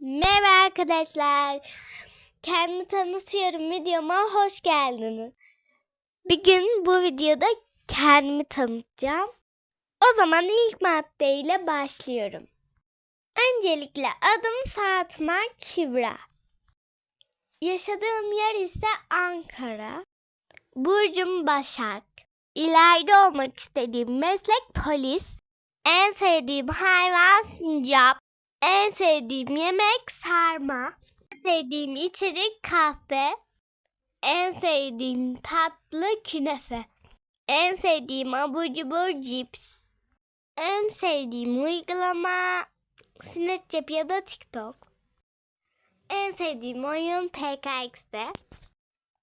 Merhaba arkadaşlar. Kendimi tanıtıyorum videoma hoş geldiniz. Bir gün bu videoda kendimi tanıtacağım. O zaman ilk maddeyle başlıyorum. Öncelikle adım Fatma Kübra. Yaşadığım yer ise Ankara. Burcum Başak. İleride olmak istediğim meslek polis. En sevdiğim hayvan sincap. En sevdiğim yemek sarma. En sevdiğim içecek kahve. En sevdiğim tatlı künefe. En sevdiğim abur cubur cips. En sevdiğim uygulama Snapchat ya da TikTok. En sevdiğim oyun PKX'de.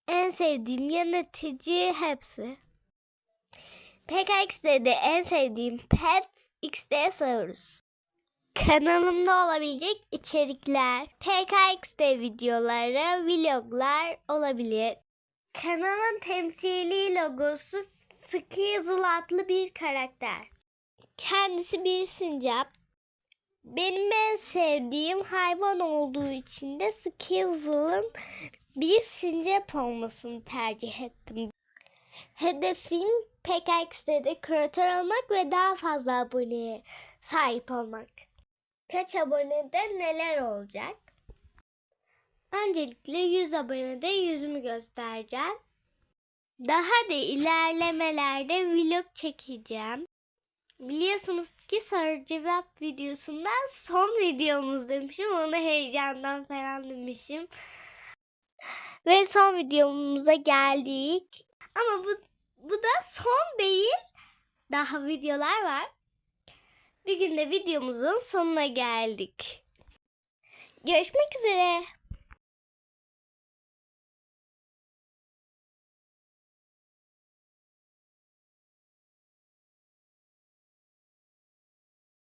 En sevdiğim yönetici hepsi. PKX'de de en sevdiğim pet XD Saurus. Kanalımda olabilecek içerikler, PKX'de videoları, vloglar olabilir. Kanalın temsili logosu sıkı yazılı adlı bir karakter. Kendisi bir sincap. Benim en sevdiğim hayvan olduğu için de sıkı yazılın bir sincap olmasını tercih ettim. Hedefim PKX'de de kreatör olmak ve daha fazla aboneye sahip olmak. Kaç abonede neler olacak? Öncelikle 100 abonede yüzümü göstereceğim. Daha da ilerlemelerde vlog çekeceğim. Biliyorsunuz ki soru cevap videosundan son videomuz demişim. Onu heyecandan falan demişim. Ve son videomuza geldik. Ama bu, bu da son değil. Daha videolar var. Bir günde videomuzun sonuna geldik. Görüşmek üzere.